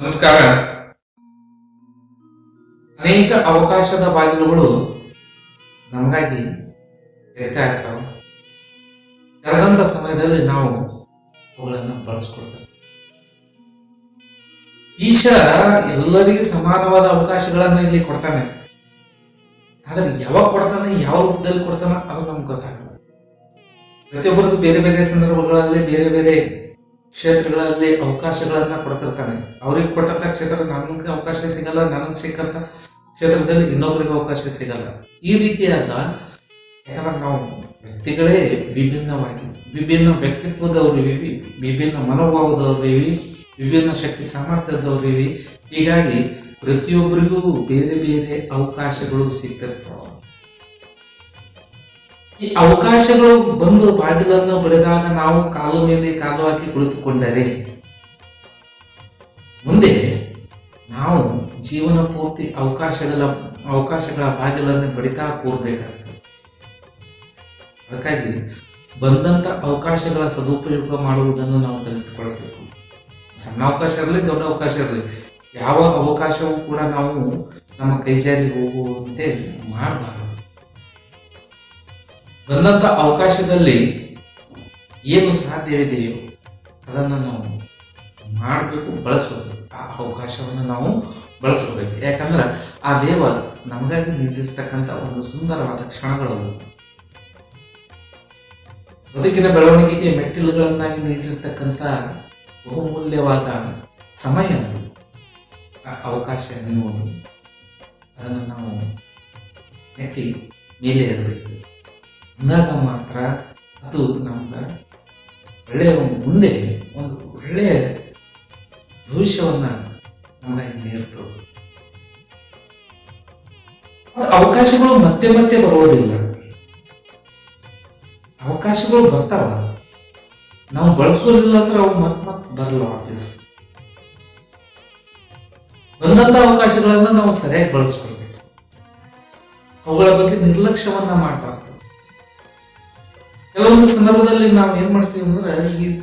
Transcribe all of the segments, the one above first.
ನಮಸ್ಕಾರ. ಅನೇಕ ಅವಕಾಶದ ಬಾಗಿಲುಗಳು ನಮಗಾಗಿ ತೆರೆತಾ ಇರ್ತಾವೆ. ತೆರೆದಂತ ಸಮಯದಲ್ಲಿ ನಾವು ಅವುಗಳನ್ನು ಬಳಸ್ಕೊಳ್ತೇವೆ. ಈಶ ಎಲ್ಲರಿಗೂ ಸಮಾನವಾದ ಅವಕಾಶಗಳನ್ನು ಇಲ್ಲಿ ಕೊಡ್ತಾನೆ. ಆದರೆ ಯಾವಾಗ ಕೊಡ್ತಾನೆ, ಯಾವ ರೂಪದಲ್ಲಿ ಕೊಡ್ತಾನೆ ಅದು ನಮ್ಗೆ ಗೊತ್ತಾಗ್ತದೆ ಪ್ರತಿಯೊಬ್ಬರಿಗೂ ಬೇರೆ ಬೇರೆ ಸಂದರ್ಭಗಳಲ್ಲಿ ಬೇರೆ ಬೇರೆ ಕ್ಷೇತ್ರಗಳಲ್ಲಿ ಅವಕಾಶಗಳನ್ನ ಕೊಡ್ತಿರ್ತಾನೆ. ಅವ್ರಿಗೆ ಕೊಟ್ಟಂಥ ಕ್ಷೇತ್ರ ನನಗೆ ಅವಕಾಶ ಸಿಗಲ್ಲ, ನನಗೆ ಸಿಕ್ಕಂಥ ಕ್ಷೇತ್ರದಲ್ಲಿ ಇನ್ನೊಬ್ಬರಿಗೆ ಅವಕಾಶ ಸಿಗಲ್ಲ. ಈ ರೀತಿಯಾದ ಯಾಕಂದ್ರೆ ನಾವು ವ್ಯಕ್ತಿಗಳೇ ವಿಭಿನ್ನವಾಗಿ, ವಿಭಿನ್ನ ವ್ಯಕ್ತಿತ್ವದವರಿವಿ ವಿಭಿನ್ನ ಮನೋಭಾವದವರಿವಿ ವಿಭಿನ್ನ ಶಕ್ತಿ ಸಾಮರ್ಥ್ಯದವರಿವಿ ಹೀಗಾಗಿ ಪ್ರತಿಯೊಬ್ಬರಿಗೂ ಬೇರೆ ಬೇರೆ ಅವಕಾಶಗಳು ಸಿಗ್ತಿರ್ತಾವ. ಈ ಅವಕಾಶಗಳು ಬಂದು ಬಾಗಿಲನ್ನು ಬಡಿದಾಗ ನಾವು ಕಾಲು ಮೇಲೆ ಕಾಲು ಹಾಕಿ ಕುಳಿತುಕೊಂಡರೆ, ಮುಂದೆ ನಾವು ಜೀವನ ಪೂರ್ತಿ ಅವಕಾಶಗಳ ಅವಕಾಶಗಳ ಬಾಗಿಲನ್ನು ಬಡಿತಾ ಕೂರ್ಬೇಕಾಗ್ತದೆ. ಅದಕ್ಕಾಗಿ ಬಂದಂತ ಅವಕಾಶಗಳ ಸದುಪಯೋಗ ಮಾಡುವುದನ್ನು ನಾವು ಕಲಿತುಕೊಳ್ಳಬೇಕು ಸಣ್ಣ ಅವಕಾಶ ಇರಲಿ, ದೊಡ್ಡ ಅವಕಾಶ ಇರಲಿ, ಯಾವ ಅವಕಾಶವೂ ಕೂಡ ನಾವು ನಮ್ಮ ಕೈಜಾರಿ ಹೋಗುವಂತೆ ಮಾಡಬಾರದು. ಬಂದಂತ ಅವಕಾಶದಲ್ಲಿ ಏನು ಸಾಧ್ಯವಿದೆಯೋ ಅದನ್ನು ನಾವು ಮಾಡಬೇಕು, ಬಳಸ್ಬೇಕು. ಆ ಅವಕಾಶವನ್ನು ನಾವು ಬಳಸ್ಕೋಬೇಕು. ಯಾಕಂದ್ರೆ ಆ ದೇವ ನಮಗಾಗಿ ನೀಡಿರ್ತಕ್ಕಂಥ ಒಂದು ಸುಂದರವಾದ ಕ್ಷಣಗಳು. ಬದುಕಿನ ಬೆಳವಣಿಗೆಗೆ ಮೆಟ್ಟಿಲುಗಳನ್ನಾಗಿ ನೀಡಿರ್ತಕ್ಕಂಥ ಬಹುಮೂಲ್ಯವಾದ ಸಮಯ ಅದು. ಆ ಅವಕಾಶ ಎನ್ನುವುದು. ಅದನ್ನು ನಾವು ನೆಟ್ಟಿ ಮೇಲೆ ಇರಬೇಕು ಅಂದಾಗ ಮಾತ್ರ ಅದು ನಮ್ಗೆ ಒಳ್ಳೆಯ ಮುಂದೆ, ಒಂದು ಒಳ್ಳೆಯ ಭವಿಷ್ಯವನ್ನ ನಮ್ಮ ನೀಡ್ತವೆ ಅವಕಾಶಗಳು ಮತ್ತೆ ಮತ್ತೆ ಬರುವುದಿಲ್ಲ. ಅವಕಾಶಗಳು ಬರ್ತಾವ. ನಾವು ಬಳಸ್ಕೊಳ್ಳಿಲ್ಲ ಅಂದ್ರೆ ಅವು ಮತ್ತೆ ಮತ್ತೆ ಬರಲ್ಲ ವಾಪಸ್. ಬಂದಂತ ಅವಕಾಶಗಳನ್ನ ನಾವು ಸರಿಯಾಗಿ ಬಳಸ್ಕೊಳ್ಬೇಕು. ಅವುಗಳ ಬಗ್ಗೆ ನಿರ್ಲಕ್ಷ್ಯವನ್ನ ಮಾಡಬಾರ್ದು ಕೆಲವೊಂದು ಸಂದರ್ಭದಲ್ಲಿ ನಾವು ಏನ್ ಮಾಡ್ತೀವಿ ಅಂದ್ರೆ, ಈ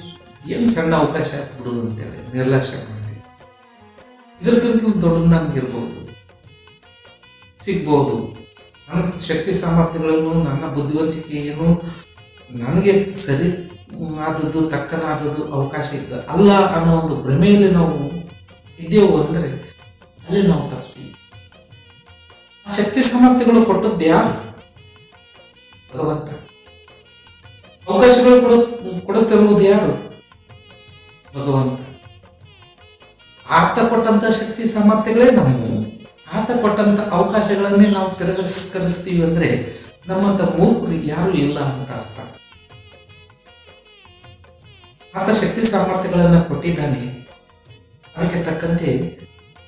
ಏನ್ ಸಣ್ಣ ಅವಕಾಶ ಬಿಡುದು ಅಂತೇಳಿ ನಿರ್ಲಕ್ಷ್ಯ ಮಾಡ್ತೀವಿ. ಇದಕ್ಕಿಂತ ದೊಡ್ಡದು ನನ್ಗಿರ್ಬೋದು ಸಿಗ್ಬೋದು. ನನ್ನ ಶಕ್ತಿ ಸಾಮರ್ಥ್ಯಗಳನ್ನು, ನನ್ನ ಬುದ್ಧಿವಂತಿಕೆಯನ್ನು ನನಗೆ ಸರಿ ಆದದ್ದು, ತಕ್ಕನಾದದ್ದು ಅವಕಾಶ ಇದ್ದ ಅಲ್ಲ ಅನ್ನೋ ಒಂದು ಭ್ರಮೆಯಲ್ಲಿ ನಾವು ಇದ್ದೇವು ಅಂದ್ರೆ, ಅಲ್ಲಿ ನಾವು ತಪ್ತೀವಿ. ಆ ಶಕ್ತಿ ಸಾಮರ್ಥ್ಯಗಳು ಕೊಟ್ಟದ್ದು ಯಾರು? ಭಗವಂತ. ಅವಕಾಶಗಳು ಕೊಡು, ಕೊಡುತ್ತಿರುವುದು ಯಾರು? ಭಗವಂತ. ಆತ ಕೊಟ್ಟಂತ ಶಕ್ತಿ ಸಾಮರ್ಥ್ಯಗಳೇ ನಮ್ಮವು ಆತ ಕೊಟ್ಟಂತ ಅವಕಾಶಗಳನ್ನೇ ನಾವು ತಿರಸ್ಕರಿಸ್ತೀವಿ ಅಂದ್ರೆ ನಮ್ಮಂತ ಮೂರ್ಖರು ಯಾರು ಇಲ್ಲ ಅಂತ ಅರ್ಥ. ಆತ ಶಕ್ತಿ ಸಾಮರ್ಥ್ಯಗಳನ್ನ ಕೊಟ್ಟಿದ್ದಾನೆ. ಅದಕ್ಕೆ ತಕ್ಕಂತೆ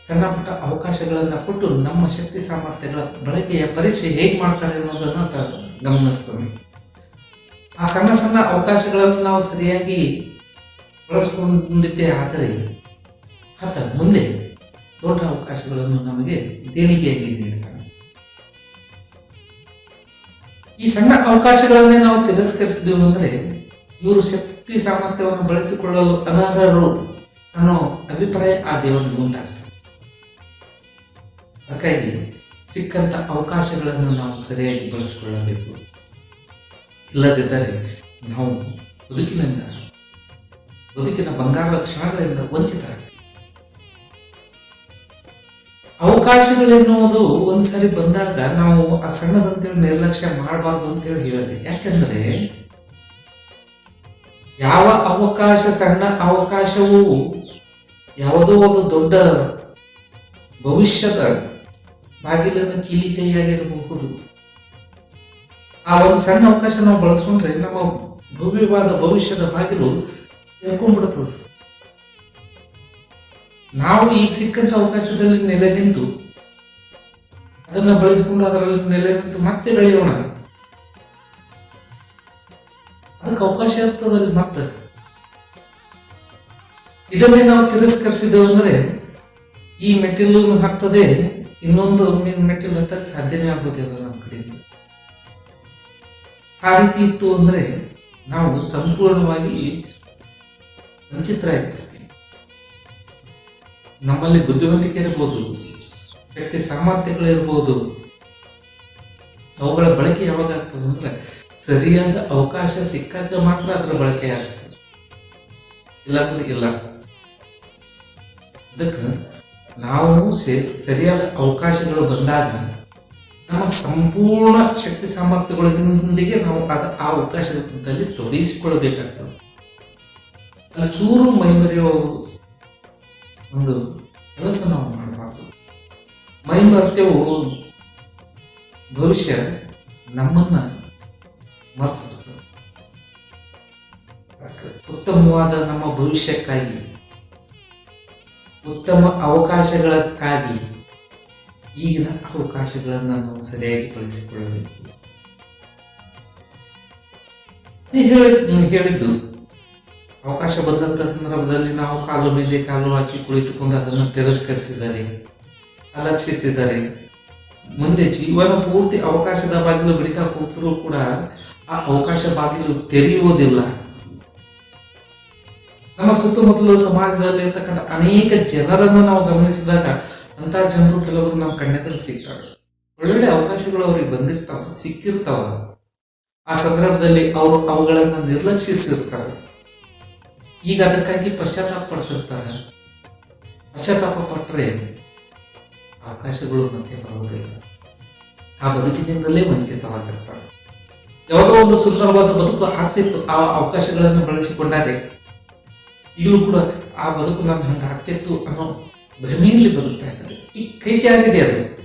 ಸಣ್ಣ ಪುಟ್ಟ ಅವಕಾಶಗಳನ್ನ ಕೊಟ್ಟು ನಮ್ಮ ಶಕ್ತಿ ಸಾಮರ್ಥ್ಯಗಳ ಬಳಕೆಯ ಪರೀಕ್ಷೆ ಹೇಗೆ ಮಾಡ್ತಾರೆ ಅನ್ನೋದನ್ನ ಗಮನಿಸ್ತಾನೆ. ಆ ಸಣ್ಣ ಸಣ್ಣ ಅವಕಾಶಗಳನ್ನು ನಾವು ಸರಿಯಾಗಿ ಬಳಸ್ಕೊಂಡಿದ್ದೇ ಆದರೆ ಆತ ಮುಂದೆ ದೊಡ್ಡ ಅವಕಾಶಗಳನ್ನು ನಮಗೆ ದೇಣಿಗೆಯಾಗಿ ನೀಡ್ತಾನೆ ಈ ಸಣ್ಣ ಅವಕಾಶಗಳನ್ನೇ ನಾವು ತಿರಸ್ಕರಿಸಿದೆವು ಅಂದರೆ, ಇವರು ಶಕ್ತಿ ಸಾಮರ್ಥ್ಯವನ್ನು ಬಳಸಿಕೊಳ್ಳಲು ಅನರ್ಹರು ಅನ್ನೋ ಅಭಿಪ್ರಾಯ ಆ ದೇವನ ಉಂಟಾಗ್ತದೆ. ಹಾಗಾಗಿ ಸಿಕ್ಕಂಥ ಅವಕಾಶಗಳನ್ನು ನಾವು ಸರಿಯಾಗಿ ಬಳಸಿಕೊಳ್ಳಬೇಕು. ಇಲ್ಲದಿದ್ದರೆ ನಾವು ಬದುಕಿನಿಂದ ಬದುಕಿನ ಬಂಗಾರದ ಕ್ಷಣಗಳಿಂದ ವಂಚಿತರಾಗ್ತೀವಿ ಅವಕಾಶಗಳೆನ್ನುವುದು ಒಂದ್ಸರಿ ಬಂದಾಗ ನಾವು ಆ ಸಣ್ಣದಂತೇಳಿ ನಿರ್ಲಕ್ಷ್ಯ ಮಾಡಬಾರ್ದು ಅಂತೇಳಿ ಹೇಳಿದೆ. ಯಾಕಂದ್ರೆ ಯಾವ ಅವಕಾಶ, ಸಣ್ಣ ಅವಕಾಶವು ಯಾವುದೋ ಒಂದು ದೊಡ್ಡ ಭವಿಷ್ಯದ ಬಾಗಿಲನ್ನು ಕೀಲಿ ಕೈಯಾಗಿರಬಹುದು ಆ ಒಂದು ಸಣ್ಣ ಅವಕಾಶ ನಾವು ಬಳಸ್ಕೊಂಡ್ರೆ ನಮ್ಮ ಭವ್ಯವಾದ ಭವಿಷ್ಯದ ಬಾಗಿಲು ತೆರ್ಕೊಂಡ್ಬಿಡ್ತದೆ ನಾವು ಈಗ ಸಿಕ್ಕಂತ ಅವಕಾಶದಲ್ಲಿ ನೆಲೆ ನಿಂತು, ಅದನ್ನ ಬಳಸಿಕೊಂಡು ಅದರಲ್ಲಿ ನೆಲೆ ನಿಂತು ಮತ್ತೆ ಬೆಳೆಯೋಣ. ಅದಕ್ಕೆ ಅವಕಾಶ ಇರ್ತದಲ್ಲಿ ಮತ್ತೆ. ಇದನ್ನೇ ನಾವು ತಿರಸ್ಕರಿಸಿದೆವು ಅಂದ್ರೆ, ಈ ಮೆಟ್ಟಿಲು ಹತ್ತದೆ ಇನ್ನೊಂದು ಮೆಟ್ಟಿಲು ಹತ್ತಕ್ಕೆ ಸಾಧ್ಯನೇ ಆಗೋದಿಲ್ಲ. ಆ ರೀತಿ ಇತ್ತು ಅಂದ್ರೆ ನಾವು ಸಂಪೂರ್ಣವಾಗಿ ವಂಚಿತರಾಗಿರ್ತೀವಿ ನಮ್ಮಲ್ಲಿ ಬುದ್ಧಿವಂತಿಕೆ ಇರ್ಬೋದು, ವ್ಯಕ್ತಿ ಸಾಮರ್ಥ್ಯಗಳು ಇರ್ಬೋದು. ಅವುಗಳ ಬಳಕೆ ಯಾವಾಗ ಆಗ್ತದೆ ಅಂದ್ರೆ ಸರಿಯಾದ ಅವಕಾಶ ಸಿಕ್ಕಾಗ ಮಾತ್ರ ಅದರ ಬಳಕೆ ಆಗ್ತದೆ. ಇಲ್ಲಾಂದ್ರೆ ಇಲ್ಲ. ಅದಕ್ಕೆ ನಾವು ಸರಿಯಾದ ಅವಕಾಶಗಳು ಬಂದಾಗ ನಮ್ಮ ಸಂಪೂರ್ಣ ಶಕ್ತಿ ಸಾಮರ್ಥ್ಯಗಳೊಂದಿಗೆ ನಾವು ಅದ ಆ ಅವಕಾಶದಲ್ಲಿ ತೊಡಗಿಸಿಕೊಳ್ಬೇಕಾಗ್ತದೆ ಚೂರು ಮೈಮರೆಯೋ ಒಂದು ಕೆಲಸ ನಾವು ಮಾಡಬಾರ್ದು ಮೈಮರ್ತ್ಯವು ಭವಿಷ್ಯ ನಮ್ಮನ್ನ ಮರ್ತು. ಉತ್ತಮವಾದ ನಮ್ಮ ಭವಿಷ್ಯಕ್ಕಾಗಿ, ಉತ್ತಮ ಅವಕಾಶಗಳಕ್ಕಾಗಿ ಈಗಿನ ಅವಕಾಶಗಳನ್ನು ನಾವು ಸರಿಯಾಗಿ ಬಳಸಿಕೊಳ್ಳಬೇಕು ಹೇಳಿದ್ದು, ಅವಕಾಶ ಬಂದಂತ ಸಂದರ್ಭದಲ್ಲಿ ನಾವು ಕಾಲು ಮೇಲೆ ಕಾಲು ಹಾಕಿ ಕುಳಿತುಕೊಂಡು ಅದನ್ನು ತಿರಸ್ಕರಿಸಿದರೆ, ಅಲಕ್ಷಿಸಿದರೆ, ಮುಂದೆ ಜೀವನ ಪೂರ್ತಿ ಅವಕಾಶದ ಬಾಗಿಲು ಬಿಡಿತಾ ಕೂತರೂ ಕೂಡ ಆ ಅವಕಾಶ ಬಾಗಿಲು ತೆರೆಯುವುದಿಲ್ಲ. ನಮ್ಮ ಸುತ್ತಮುತ್ತಲು ಸಮಾಜದಲ್ಲಿ ಇರ್ತಕ್ಕಂಥ ಅನೇಕ ಜನರನ್ನು ನಾವು ಗಮನಿಸಿದಾಗ ಅಂತ ಜನರು ಕೆಲವರು ನಮ್ಮ ಕಣ್ಣೆದಲ್ಲಿ ಸಿಗ್ತಾರೆ. ಒಳ್ಳೊಳ್ಳೆ ಅವಕಾಶಗಳು ಅವ್ರಿಗೆ ಬಂದಿರ್ತಾವ, ಸಿಕ್ಕಿರ್ತಾವ. ಆ ಸಂದರ್ಭದಲ್ಲಿ ಅವರು ಅವುಗಳನ್ನ ನಿರ್ಲಕ್ಷಿಸಿರ್ತಾರೆ. ಈಗ ಅದಕ್ಕಾಗಿ ಪಶ್ಚಾತ್ತಾಪ ಪಡ್ತಿರ್ತಾರೆ. ಪಶ್ಚಾತ್ತಾಪ ಪಟ್ಟರೆ ಅವಕಾಶಗಳು ಮತ್ತೆ ಬರುವುದಿಲ್ಲ. ಆ ಬದುಕಿನಿಂದಲೇ ವಂಚಿತವಾಗಿರ್ತಾರೆ. ಯಾವುದೋ ಒಂದು ಸುಂದರವಾದ ಬದುಕು ಆಗ್ತಿತ್ತು, ಆ ಅವಕಾಶಗಳನ್ನು ಬಳಸಿಕೊಂಡಾರೆ, ಈಗಲೂ ಕೂಡ ಆ ಬದುಕು ನಾನು ಹಂಗೆ ಆಗ್ತಿತ್ತು ಅನ್ನೋ ಭ್ರಮೆಯಲ್ಲಿ ಇದ್ದಾರೆ ಈ ಕೈ ಅದು.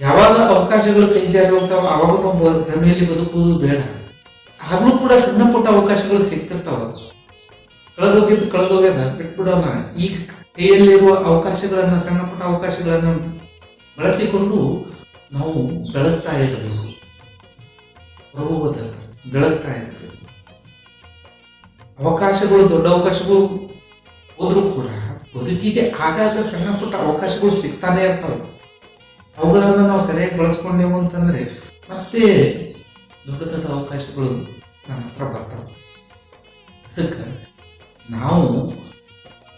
ಯಾವಾಗ ಅವಕಾಶಗಳು ಕೈ ಜಾರಿ ಹೋಗ್ತಾವ ಅವಾಗ ನಾವು ಭ್ರಮೆಯಲ್ಲಿ ಬದುಕುವುದು ಬೇಡ. ಆಗಲೂ ಕೂಡ ಸಣ್ಣ ಪುಟ್ಟ ಅವಕಾಶಗಳು ಸಿಕ್ತಿರ್ತಾವ ಕಳೆದೋಗಿದ್ದು ಕಳೆದೋಗ್ಯದ, ಬಿಟ್ಬಿಡೋಣ. ಈ ಕೈಯಲ್ಲಿರುವ ಅವಕಾಶಗಳನ್ನ, ಸಣ್ಣ ಪುಟ್ಟ ಅವಕಾಶಗಳನ್ನ ಬಳಸಿಕೊಂಡು ನಾವು ಬೆಳಗ್ತಾ ಇರಬೇಕು. ಹೋಗುವುದಲ್ಲ ಬೆಳಗ್ತಾ ಇರಬೇಕು. ಅವಕಾಶಗಳು, ದೊಡ್ಡ ಅವಕಾಶಗಳು ಹೋದ್ರೂ ಕೂಡ ಬದುಕಿಗೆ ಆಗಾಗ ಸಣ್ಣ ಪುಟ್ಟ ಅವಕಾಶಗಳು ಸಿಗ್ತಾನೆ ಇರ್ತಾವೆ. ಅವುಗಳನ್ನು ನಾವು ಸರಿಯಾಗಿ ಬಳಸ್ಕೊಂಡೆವು ಅಂತಂದ್ರೆ ಮತ್ತೆ ದೊಡ್ಡ ದೊಡ್ಡ ಅವಕಾಶಗಳು ನಮ್ಮ ಹತ್ರ ಬರ್ತಾವೆ. ಅದಕ್ಕೆ ನಾವು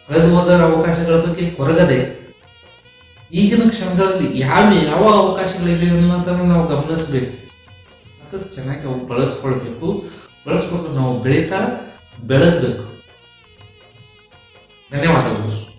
ಕಳೆದು ಹೋದ ಅವಕಾಶಗಳ ಬಗ್ಗೆ ಕೊರಗದೆ ಈಗಿನ ಕ್ಷಣಗಳಲ್ಲಿ ಯಾವ ಯಾವ ಅವಕಾಶಗಳಿವೆ ಅನ್ನೋದನ್ನು ನಾವು ಗಮನಿಸಬೇಕು. ಮತ್ತು ಚೆನ್ನಾಗಿ ಅವು ಬಳಸ್ಕೊಳ್ಬೇಕು. ಬಳಸ್ಕೊಂಡು ನಾವು ಬೆಳೀತಾ ಬೆಳಗಬೇಕು. 那另外都